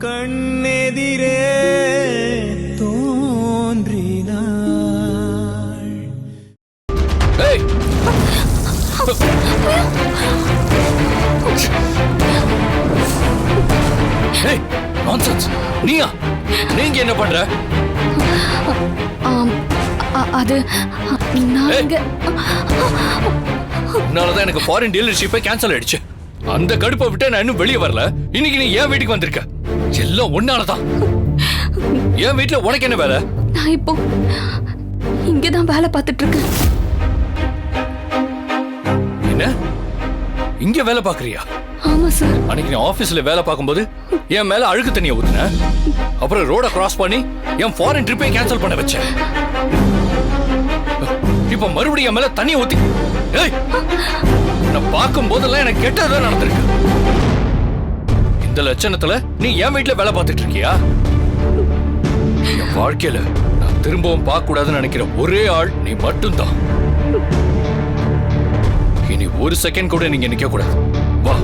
கண்ணெதிரே தோன்றினாள். நீயா? நீங்க என்ன பண்ற? அது. இங்க உன்னாலதான் எனக்கு ஃபாரின் டீலர்ஷிப்பே கேன்சல் ஆயிடுச்சு. அந்த கடுப்பை விட்டு நான் இன்னும் வெளியே வரல. இன்னைக்கு நீ ஏன் வீட்டுக்கு வந்திருக்க. எல்லாம் உன்னாலதான். என் வீட்டுல உனக்கு என்ன வேலை? நான் இப்போ இங்கதான் வேலை பார்த்துட்டு இருக்கேன் என்ன? இங்க வேலை பாக்குறியா ஆமா சார். அன்னைக்கு நீ ஆபீஸ்ல வேலை பார்க்கும்போது என் மேல அழுக்கு தண்ணியை ஊத்துன. அப்புறம் ரோட கிராஸ் பண்ணி என் ஃபாரின் ட்ரிப்பை கேன்சல் பண்ண வச்சேன் இப்ப மறுபடியும் என் மேல தண்ணியை ஊத்தி ஏய்! நான் பார்க்கும் போதெல்லாம் எனக்கு கெட்டதான் நடந்திருக்கு. இந்த லட்சணத்துல நீ என் வீட்டுல வேலை பார்த்துட்டு இருக்கியா? என் வாழ்க்கையில நான் திரும்பவும் பார்க்க கூடாதுன்னு நினைக்கிற ஒரே ஆள் நீ மட்டும்தான். இனி ஒரு செகண்ட் கூட நீங்க நிக்க கூடாது வா.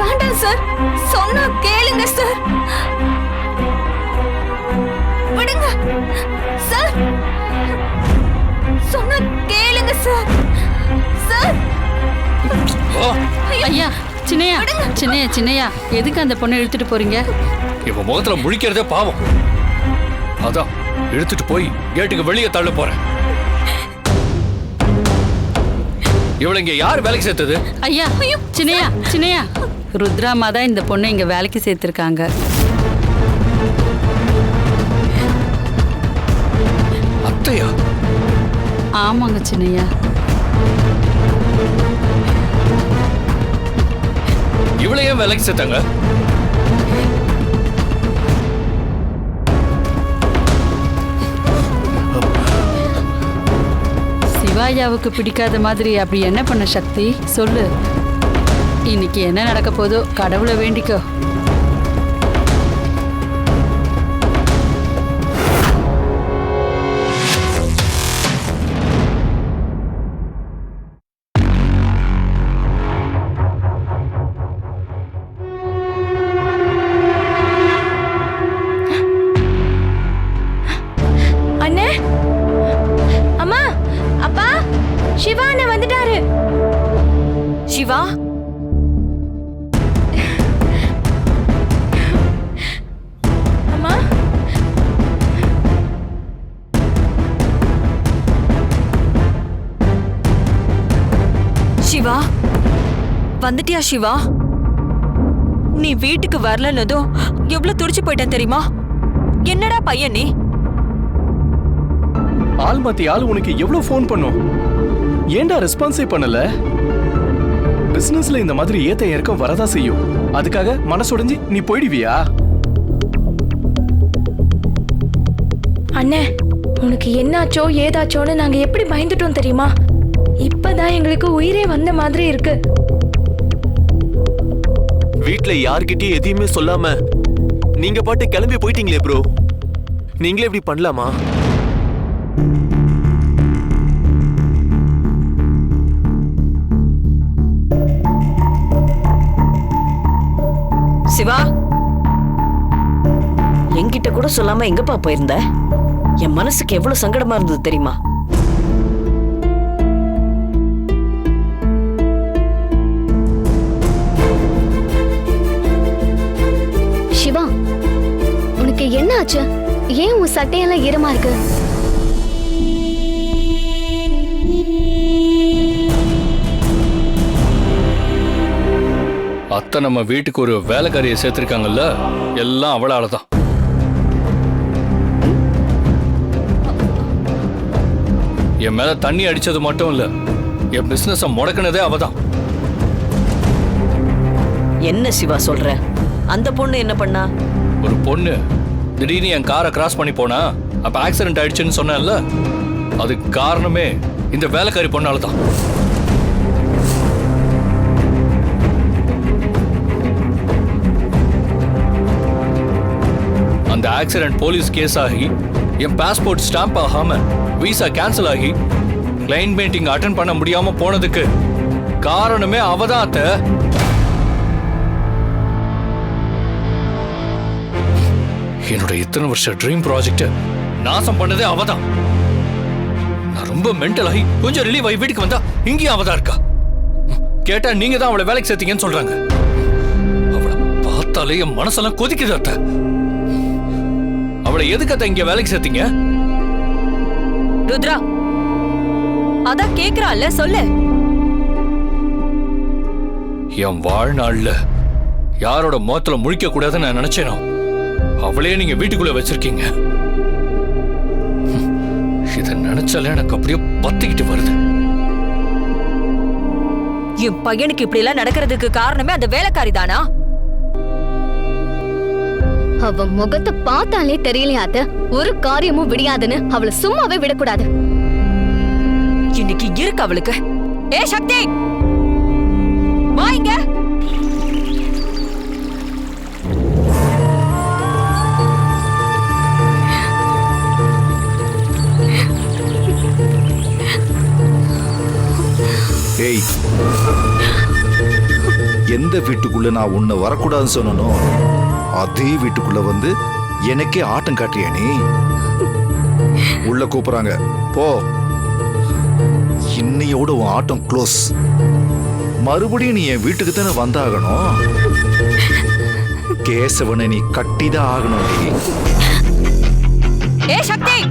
வேண்டாம் சார் சொன்னா கேளுங்க சார் விடுங்க சார் சொன்னா கேளுங்க சார் சார் ஐயா. சின்னையா சின்னையா சின்னையா எதுக்கு அந்த பொண்ணை இழுத்துட்டு போறீங்க? இவன் முகத்துல முழிக்கிறதே பாவம். அதான் இழுத்துட்டு போய் கேட்டுக்கு வெளியே தள்ள போறேன். இவளை இங்க யார் வேலைக்கு சேர்த்தது? ஐயா சின்னையா சின்னையா. ருத்ராமா தான் இந்த பொண்ணை இங்க வேலைக்கு சேர்த்திருக்காங்க. அத்தையா? ஆமாங்க சின்னையா. இவ்வளவு ஏன் விலைக்கு சேர்த்தாங்க சிவாயாவுக்கு பிடிக்காத மாதிரி அப்படி என்ன பண்ண சக்தி? சொல்லு. இன்னைக்கு என்ன நடக்க போதோ கடவுளை வேண்டிக்கோ. அம்மா அப்பா சிவா அண்ணன் வந்துட்டாரு. சிவா? அம்மா? சிவா? வந்துட்டியா சிவா? நீ வீட்டுக்கு வரலன்னதும் எவ்வளவு துடிச்சு போயிட்டேன் தெரியுமா? என்னடா பையன் நீ? ஆள் மாத்தி ஆள் உனக்கு எவ்வளவு ஃபோன் பண்ணும்? ஏன்டா ரெஸ்பான்ஸே பண்ணல? பிசினஸ்ல இந்த மாதிரி ஏத்த இறக்கம் வரதா செய்யும். அதுக்காக மனசுடைஞ்சு நீ போயிடுவியா? அண்ணே உனக்கு என்னாச்சோ ஏதாச்சோன்னு நாங்க எப்படி பயந்துட்டோம் தெரியுமா? இப்பதான் எங்களுக்கு உயிரே வந்த மாதிரி இருக்கு. வீட்ல யார்கிட்டயும் எதையுமே சொல்லாம நீங்க பாட்டு கிளம்பி போயிட்டீங்களே ப்ரோ நீங்களே இப்படி பண்ணலாமா? கூட சொல்லாம எங்கப்பா போயிருந்த? என் மனசுக்கு எவ்வளவு சங்கடமா இருந்தது தெரியுமா? சிவா உனக்கு என்ன ஆச்சு? ஏன் உன் சட்டையெல்லாம் ஈரமா இருக்கு? அத்தை நம்ம வீட்டுக்கு ஒரு வேலைக்காரியை சேர்த்திருக்காங்கல்ல? எல்லாம் அவளால தான். என் மேல தண்ணி அடிச்சது மட்டும் இல்ல என் பிசினஸ முடக்கினதே அவதான். என்ன சிவா சொல்ற? அந்த பொண்ணு என்ன பண்ணா? ஒரு பொண்ணு திடீர்னு என் காரை கிராஸ் பண்ணி போனா அப்ப ஆக்சிடென்ட் ஆயிடுச்சுன்னு சொன்னேன்ல அதுக்கு காரணமே இந்த வேலைக்காரி பொண்ணால தான் அந்த ஆக்சிடென்ட் போலீஸ் கேஸ் ஆகி என் பாஸ்போர்ட் ஸ்டாம்ப் ஆகாம விசா கேன்சல் ஆகி கிளைண்ட் மீட்டிங் அட்டன் பண்ண முடியாம போனதுக்கு காரணமே அவதான் அத்த என்னோட இத்தனை வருஷ ட்ரீம் ப்ராஜெக்ட் நாசம் பண்ணதே அவதான். நான் ரொம்ப மென்டல் ஆகி கொஞ்சம் ரிலீவ் ஆகி வீட்டுக்கு வந்தா இங்கேயும் அவதான் இருக்கா. கேட்டா நீங்க தான் அவளை வேலைக்கு சேர்த்தீங்கன்னு சொல்றாங்க. அவளை பார்த்தாலே என் மனசெல்லாம் கொதிக்குது அத்தை. அவளை எதுக்கு அத்தை இங்க வேலைக்கு சேர்த்தீங்க? ருத்ரா. அதான் கேக்குறான்ல சொல்லு. என் வாழ்நாள்ல யாரோட முகத்துல முழிக்க கூடாதுன்னு நான் நினைச்சேனோ அவளே நீங்க வீட்டுக்குள்ள வச்சிருக்கீங்க. இத நினைச்சாலே எனக்கு அப்படியே பத்திக்கிட்டு வருது. என் பையனுக்கு இப்படி எல்லாம் நடக்கிறதுக்கு காரணமே அந்த வேலைக்காரி தானா? அவ முகத்தை பார்த்தாலே தெரியலையா அத்தை. ஒரு காரியமும் விடியாதுன்னு அவளை சும்மாவே விடக்கூடாது. இன்னைக்கு இருக்கு அவளுக்கு. ஏ சக்தி! வா இங்க. ஏய் எந்த வீட்டுக்குள்ள நான் உன்னை வரக்கூடாதுன்னு சொன்னனோ? அதே வீட்டுக்குள்ள வந்து எனக்கே ஆட்டம் காட்டுறியா நீ? உள்ள கூப்பிடுறாங்க. போ. இன்னையோட உன் ஆட்டம் க்ளோஸ் மறுபடியும் நீ என் வீட்டுக்கு தானே வந்தாகணும்? கேசவனை நீ கட்டிதான் ஆகணும் நீ. ஏ சக்தி!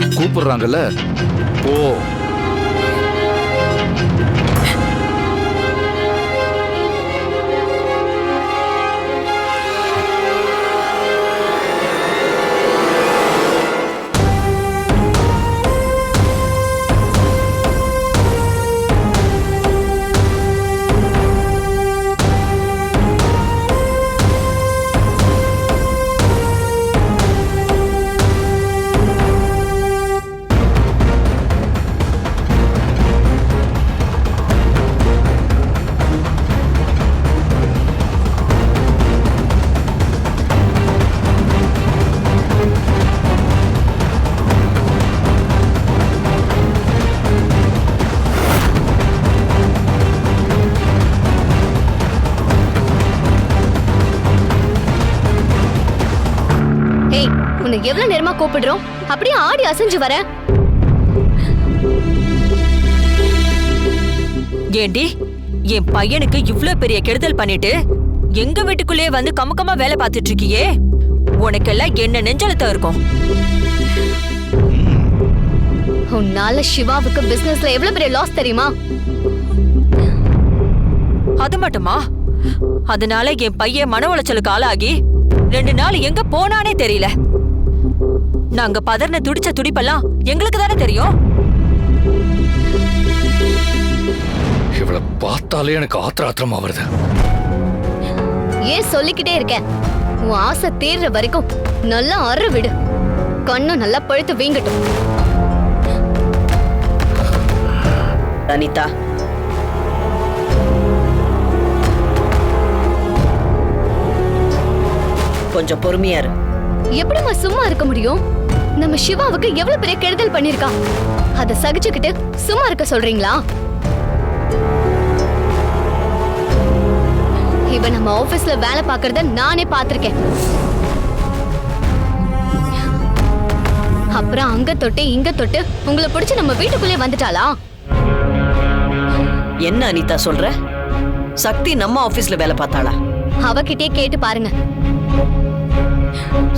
கூப்பிடுறாங்கல்ல. போ. கூப்பிடுறோம் அப்படியே ஆடி அசைஞ்சு வர. ஏண்டி என் பையனுக்கு இவ்ளோ பெரிய கெடுதல் பண்ணிட்டு எங்க வீட்டுக்குள்ளே வந்து கமக்கமா வேலை பார்த்துட்டு இருக்கியே? உனக்கெல்லாம் என்ன நெஞ்சலத்தம் இருக்கும்? உன்னால சிவாவுக்கு பிசினஸ்ல எவ்வளவு பெரிய லாஸ் தெரியுமா? அது மட்டுமா? அதனால என் பையன் மன உளைச்சலுக்கு ஆளாகி ரெண்டு நாள் எங்க போனானே தெரியல. நாங்க பதர்ன துடிச்ச துடிப்பெல்லாம் எங்களுக்கு தானே தெரியும்? இவளை பார்த்தாலே எனக்கு ஆத்திர ஆத்திரமா வருது ஏன் சொல்லிக்கிட்டே இருக்க உன் ஆசை தீர்ற வரைக்கும் நல்லா அற விடு. கண்ணும் நல்லா பழுத்து வீங்கட்டும். அனிதா கொஞ்சம் பொறுமையா இரு. எப்படிம்மா சும்மா இருக்க முடியும்? நம்ம சிவாவுக்கு எவ்வளவு பெரிய கெடுதல் பண்ணிருக்கா? அத சகிச்சுக்கிட்டு சும்மா இருக்க சொல்றீங்களா? இவ நம்ம ஆபீஸ்ல வேலை பார்க்கறத நானே பார்த்திருக்கேன். அப்புறம் அங்க தொட்டு இங்க தொட்டு உங்களை பிடிச்சு நம்ம வீட்டுக்குள்ளே வந்துட்டாளா? என்ன அனிதா சொல்ற? சக்தி நம்ம ஆபீஸ்ல வேலை பார்த்தாளா? அவகிட்டே கேட்டு பாருங்க.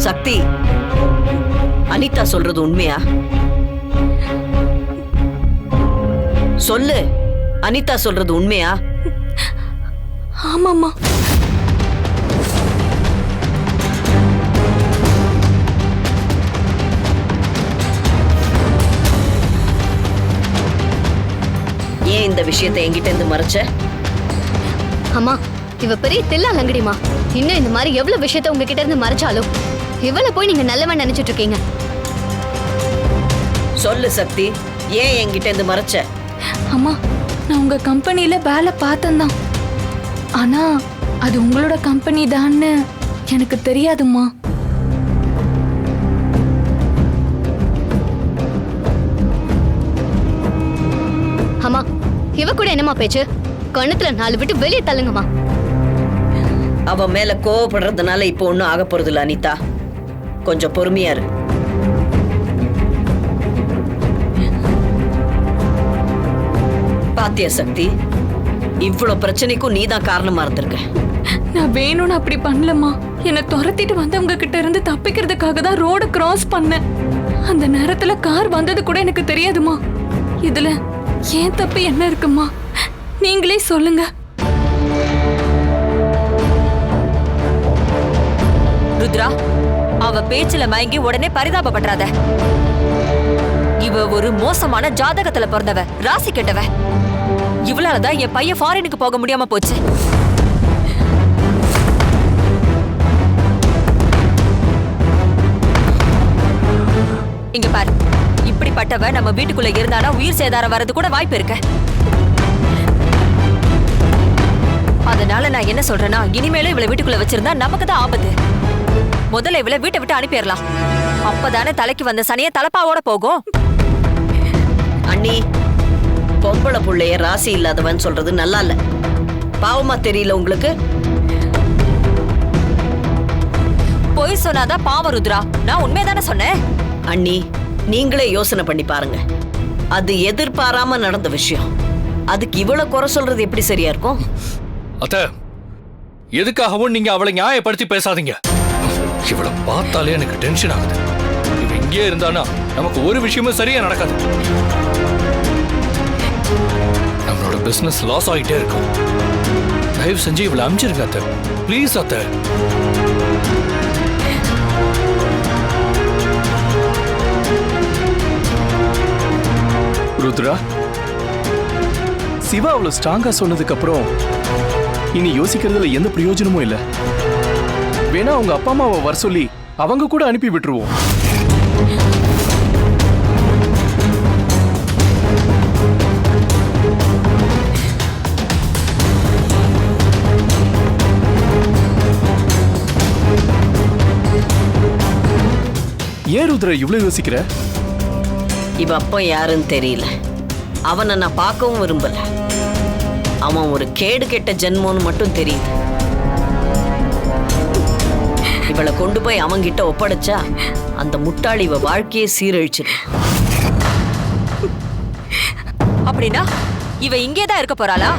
சக்தி அனிதா சொல்றது உண்மையா? சொல்லு. அனிதா சொல்றது உண்மையா? ஆமாம்மா. ஏன் இந்த விஷயத்தை என்கிட்ட இருந்து மறைச்ச? அம்மா இவ பெரிய தில்லா லங்கடிமா இன்னும் இந்த மாதிரி எவ்வளவு விஷயத்த உங்ககிட்ட இருந்து மறைச்சாலும்? இவளை போய் நீங்க நல்லவன் நினைச்சிட்டு இருக்கீங்க. சொல்லு சக்தி ஏன் என்கிட்ட இருந்து மறைச்ச? அம்மா நான் உங்க கம்பெனில வேலை பார்த்தேன்தான். ஆனா அது உங்களோட கம்பெனி தான்னு எனக்கு தெரியாதும்மா. அம்மா இவ கூட என்னம்மா பேச்சு? கணத்துல நாலு விட்டு வெளியே தள்ளுங்கம்மா. அவ மேல கோவப்படுறதுனால இப்போ ஒன்றும் ஆக போறது இல்ல அனிதா. கொஞ்சம் பொறுமையா இரு. பாத்தியா சக்தி? இவ்வளவு பிரச்சனைக்கும் நீ தான் காரணமா இருந்திருக்க. நான் வேணும்னு அப்படி பண்ணலம்மா. என்னை துரத்திட்டு வந்தவங்க கிட்ட இருந்து தப்பிக்கிறதுக்காக தான் ரோட கிராஸ் பண்ணேன். அந்த நேரத்துல கார் வந்தது கூட எனக்கு தெரியாதுமா இதுல ஏன் தப்பு என்ன இருக்குமா நீங்களே சொல்லுங்க. ருத்ரா அவ பேச்சுல மயங்கி உடனே பரிதாபப்படுறாத. இவ ஒரு மோசமான ஜாதகத்துல பிறந்தவ ராசி கெட்டவ. இவளாலதான் என் பையன் ஃபாரினுக்கு போக முடியாம போச்சு. இங்க பாரு இப்படிப்பட்டவ நம்ம வீட்டுக்குள்ள இருந்தானா உயிர் சேதாரம் வர்றது கூட வாய்ப்பு இருக்க. அதனால நான் என்ன சொல்றேன்னா இனிமேலும் இவளை வீட்டுக்குள்ள வச்சிருந்தா நமக்கு தான் ஆபத்து. முதல்ல இவளை வீட்டை விட்டு அனுப்பிடலாம். அப்பதானே தலைக்கு வந்த சனிய தலப்பாவோட போகும். அண்ணி பொம்பளை புள்ளைய ராசி இல்லாதவன் சொல்றது நல்லா இல்ல. பாவமா தெரியல உங்களுக்கு? பொய் சொன்னாதான் பாவம் ருத்ரா? நான் உண்மையதானே சொன்னேன்? அண்ணி நீங்களே யோசனை பண்ணி பாருங்க. அது எதிர்பாராம நடந்த விஷயம். அதுக்கு இவ்வளவு குறை சொல்றது எப்படி சரியா இருக்கும்? அத்த எதுக்காகவும் நீங்க அவளை நியாயப்படுத்தி பேசாதீங்க. இவளை பார்த்தாலே எனக்கு டென்ஷன் ஆகுது. இவ இங்கே இருந்தானா? நமக்கு ஒரு விஷயமும் சரியா நடக்காது. நம்மளோட பிசினஸ் லாஸ் ஆகிட்டே இருக்கும். தயவு செஞ்சு இவளை அமிச்சிருங்க அத்தை. ப்ளீஸ் அத்தை. ருத்ரா சிவா அவ்வளவு ஸ்ட்ராங்கா சொன்னதுக்கு அப்புறம் இனி யோசிக்கிறதுல எந்த பிரயோஜனமும் இல்ல. வேணா அவங்க அப்பா அம்மாவை வர சொல்லி அவங்க கூட அனுப்பி விட்டுருவோம். ஏன் ருத்ர இவ்வளவு யோசிக்கிற? இவ அப்பா யாருன்னு தெரியல. அவனை நான் பார்க்கவும் விரும்பல. அவன் ஒரு கேடு கெட்ட ஜென்மோன்னு மட்டும் தெரியுது. இவளை கொண்டு போய் அவன்கிட்ட ஒப்படைச்சா அந்த முட்டாளி இவ வாழ்க்கையே சீரழிச்சு அப்படின்னா இவ இங்கே தான் இருக்க போறாளா?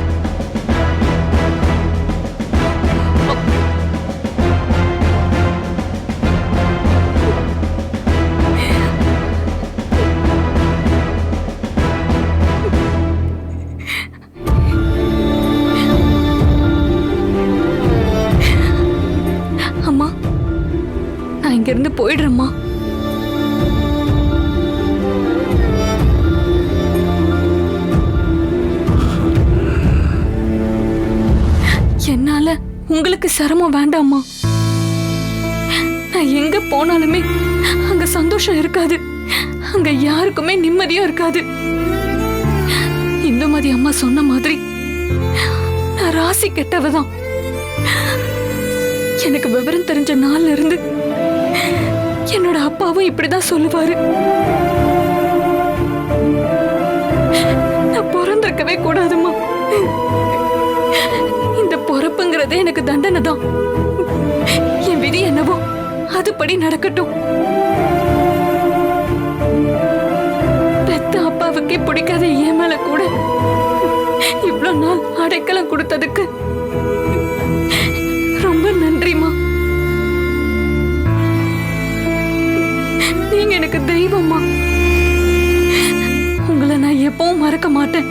இருந்து போயிடுறேம்மா. என்னால உங்களுக்கு சிரமம் வேண்டாமா நான் எங்க போனாலுமே அங்க சந்தோஷம் இருக்காது. அங்க யாருக்குமே நிம்மதியா இருக்காது. இந்துமதி அம்மா சொன்ன மாதிரி நான் ராசி கெட்டவதான். எனக்கு விவரம் தெரிஞ்ச நாள்ல இருந்து என்னோட அப்பாவும் இப்படிதான் சொல்லுவாரு. நான் பிறந்திருக்கவே கூடாதும்மா. இந்த பொறுப்புங்கிறது எனக்கு தண்டனை தான். என் விதி என்னவோ அதுபடி நடக்கட்டும். பெத்த அப்பாவுக்கே பிடிக்காத ஏமல கூட இவ்வளவு நாள் அடைக்கலம் கொடுத்ததுக்கு எனக்கு தெய்வம்மா. உங்களை நான் எப்பவும் மறக்க மாட்டேன்.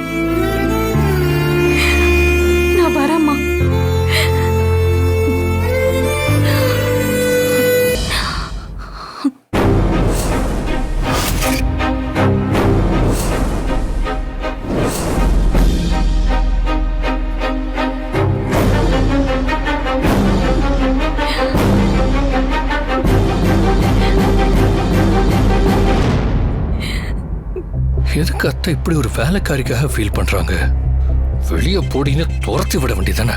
அத்தை இப்படி ஒரு வேலைக்காரிக்காக ஃபீல் பண்றாங்க? வெளியே போடின்னு துரத்தி விட வேண்டியதானே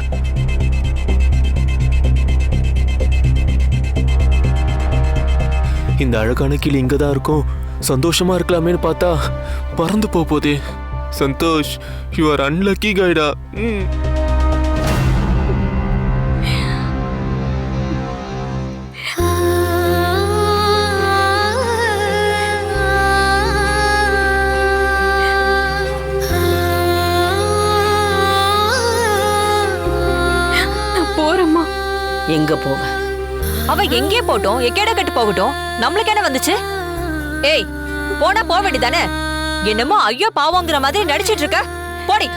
இந்த அழகான கிளி இங்க தான் இருக்கும். சந்தோஷமா இருக்கலாமேன்னு பார்த்தா பறந்து போக போதே. சந்தோஷ் யூ ஆர் அன்லக்கி கைடா. எங்க போவ? அவ எங்கே போட்டோம் எக்கேட கட்டு போகட்டும். நம்மளுக்கு என்ன வந்துச்சு? ஏய் போனா போக வேண்டியதானே என்னமோ ஐயோ பாவங்கிற மாதிரி நடிச்சிட்டு இருக்க. போடி.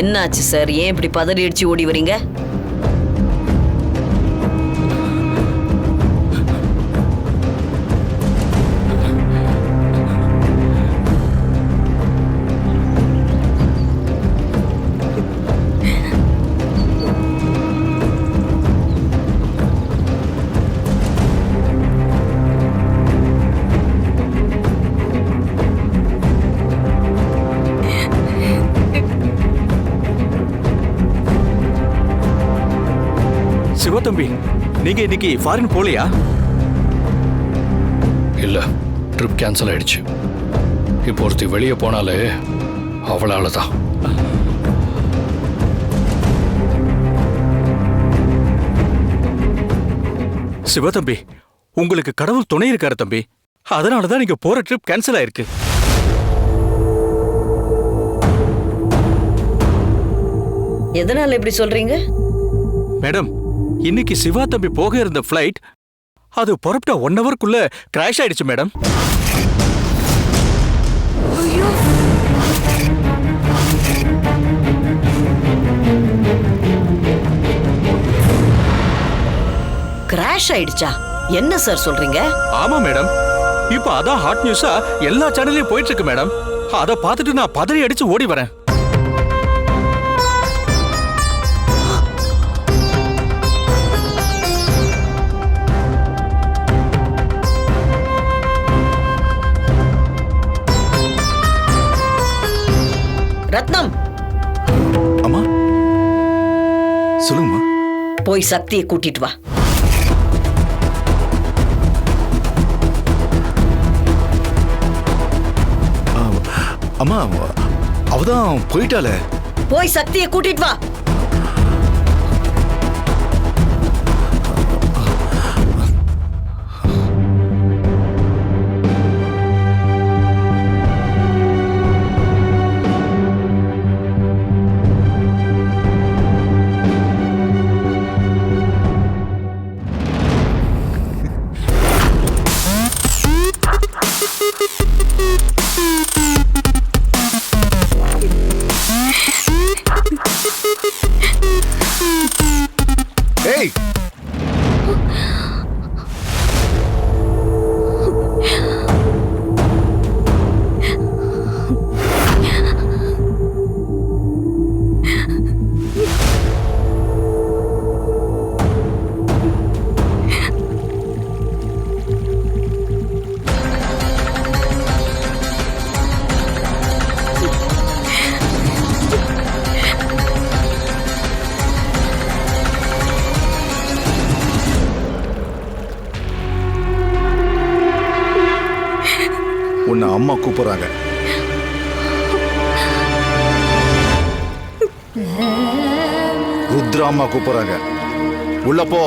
என்னாச்சு சார்? ஏன் இப்படி பதறி அடிச்சு ஓடி வரீங்க? சிவத்தம்பி நீங்க இன்னைக்கு ஃபாரின் போலையா இல்ல ட்ரிப் கேன்சல் ஆயிடுச்சு. இப்போ ஒருத்தி வெளியே போனாலே அவளால தான் சிவத்தம்பி உங்களுக்கு கடவுள் துணை இருக்காரு தம்பி. அதனால தான் நீங்க போற ட்ரிப் கேன்சல் ஆயிருக்கு. எதனால இப்படி சொல்றீங்க? மேடம் இன்னைக்கு சிவா தம்பி போக இருந்த ஃப்ளைட் அது புறப்பட்ட ஒன் ஹவர்க்குள்ள கிராஷ் ஆயிடுச்சு மேடம் கிராஷ் ஆயிடுச்சா? என்ன சார் சொல்றீங்க? ஆமா மேடம் இப்போ அதான் ஹாட் நியூஸா எல்லா சேனல்லையும் போயிட்டு இருக்கு மேடம் அதை பார்த்துட்டு நான் பதறி அடிச்சு ஓடி வரேன். ரத்னம். அம்மா? சொல்லுங்கம்மா. போய் சக்தியை கூட்டிட்டு வா. அம்மா அவதான் போயிட்டாளே. போய் சக்தியை கூட்டிட்டு வா. உன்னை அம்மா கூப்பிடுறாங்க. ருத்ரா கூப்பிடுறாங்க. உள்ள போ.